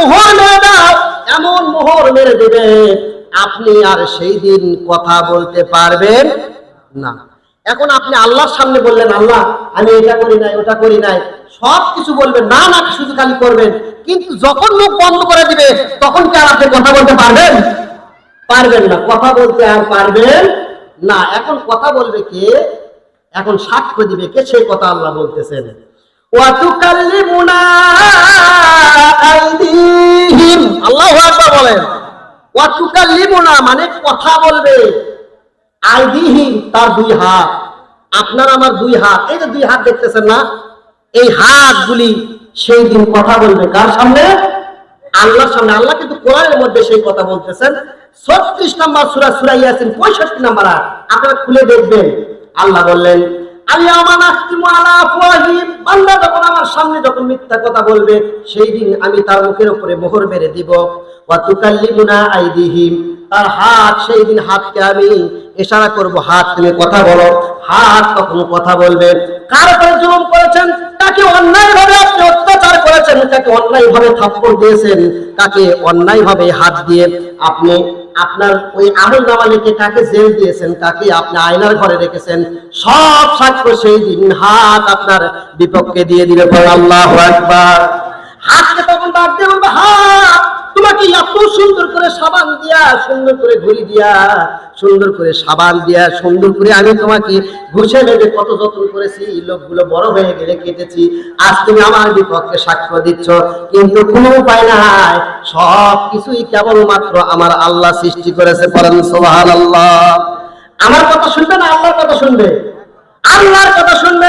মোহর মেরে দাও, এমন মোহর মেরে দেবে। আপনি আর সেই দিন কথা বলতে পারবেন না। এখন আপনি আল্লাহর সামনে বললেন, আল্লাহ, আমি এটা করি নাই, ওটা করি নাই। সব কিছু বলবেন, না না শুধু খালি করবেন। কিন্তু যখন মুখ বন্ধ করে দিবে, তখন কি আর আপনি কথা বলতে পারবেন? পারবেন না। কথা বলতে আর পারবেন না। এখন কথা বলবে কে? এখন সাক্ষ্য দিবে কে? সেই কথা আল্লাহ বলতেছেন। ওয়াতুকাল্লিমুনা মানে কথা বলবে। আইদিহিম তার দুই হাত। আপনার আমার দুই হাত। এই যে দুই হাত দেখতেছেন না, এই হাতগুলি সেই দিন কথা বলবে। কার সামনে? আল্লাহর সামনে। আল্লাহ কিন্তু কোরআনের মধ্যে সেই কথা বলতেছেন। ছত্রিশ নম্বর সুরা সুরা ইয়াসিন, পঁয়ষট্টি নম্বর আপনারা খুলে দেখবেন। আল্লাহ বললেন আমার সামনে যখন মিথ্যা কথা বলবে, সেই দিন আমি তার মুখের উপরে মোহর মেরে দিব। আইদিহিম। তার হাত, সেই দিন হাতকে আমি ইশারা করব, হাত তুমি কথা বলো। হাত তখন কথা বলবে। কার উপরে জুলুম করেছেন? ভাবে আপনি অত্যাচার করেছেন ভাবে থাপ্পড় দিয়েছেন ভাবে হাত দিয়ে আপনি আপনার ওই আমল জেল দিয়েছেন আপনি আয়নার ঘরে রেখেছেন, সব সাক্ষ্য সেই দিন হাত আপনার বিপক্ষে দিয়ে দিলে আল্লাহ একবার হাতকে তখন দিয়ে হাত! এত সুন্দর করে সাবান দিয়া, সুন্দর করে দিয়া, সুন্দর করে সাবান দিয়া, সুন্দর করে আমি তোমাকে ঘুষে কত যত্ন করেছি লোকগুলো বড় হয়ে গেলে কেটেছি। আজ তুমি আমার বিপক্ষে সাক্ষ্য দিচ্ছ, কিন্তু কোনো উপায় নাই। সব কিছুই কেবলমাত্র আমার আল্লাহ সৃষ্টি করেছে সোহান আল্লাহ আমার কথা শুনবে না আল্লাহর কথা শুনবে? আল্লাহর কথা শুনবে